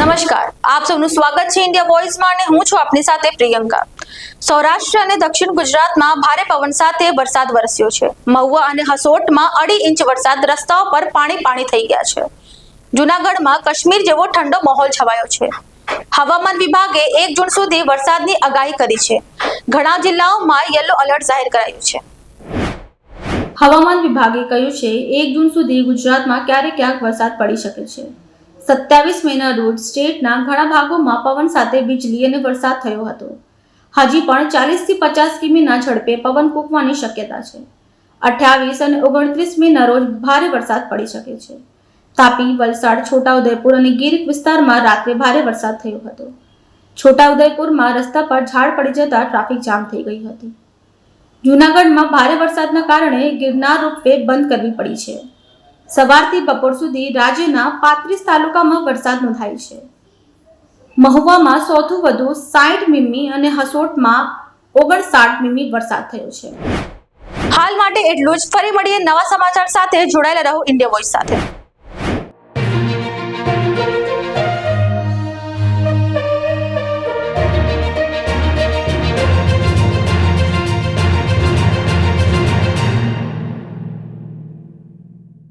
આપ સૌનું સ્વાગત છે ઇન્ડિયા વોઇસમાં અને હું છું આપની સાથે પ્રિયંકા. સૌરાષ્ટ્ર અને દક્ષિણ ગુજરાતમાં ભારે પવન સાથે વરસાદ વરસ્યો છે. મહુવા અને હસોટમાં અઢી ઇંચ વરસાદ રસ્તાઓ પર પાણી પાણી થઈ ગયા છે. જુનાગઢમાં કાશ્મીર જેવો ઠંડો માહોલ છવાયો છે. હવામાન વિભાગે એક જૂન સુધી વરસાદની આગાહી કરી છે. ઘણા જિલ્લાઓમાં યલો એલર્ટ જાહેર કરાયું છે. હવામાન વિભાગે કહ્યું છે, એક જૂન સુધી ગુજરાતમાં ક્યારેક ક્યાંક વરસાદ પડી શકે છે. સત્યાવીસ મેના રોજ સ્ટેટના ઘણા ભાગોમાં પવન સાથે વીજળી અને વરસાદ થયો હતો. હજી પણ ચાલીસથી પચાસ કિમીના ઝડપે પવન ફૂંકવાની શક્યતા છે. અઠ્યાવીસ અને ઓગણત્રીસ મેના રોજ ભારે વરસાદ પડી શકે છે. તાપી, વલસાડ, છોટાઉદેપુર અને ગીર વિસ્તારમાં રાત્રે ભારે વરસાદ થયો હતો. છોટાઉદેપુરમાં રસ્તા પર ઝાડ પડી જતા ટ્રાફિક જામ થઈ ગઈ હતી. જૂનાગઢમાં ભારે વરસાદના કારણે ગિરનાર રોપવે બંધ કરવી પડી છે. સવારથી બપોર સુધી રાજ્યના પાંત્રીસ તાલુકામાં વરસાદ નોંધાય છે. મહુવામાં સૌથી વધુ સાઠ મીમી અને હસોટમાં ઓગણસાઠ મીમી વરસાદ થયો છે. હાલ માટે એટલું જ. ફરી મળીએ નવા સમાચાર સાથે. જોડાયેલા રહો ઇન્ડિયા વોઇસ સાથે.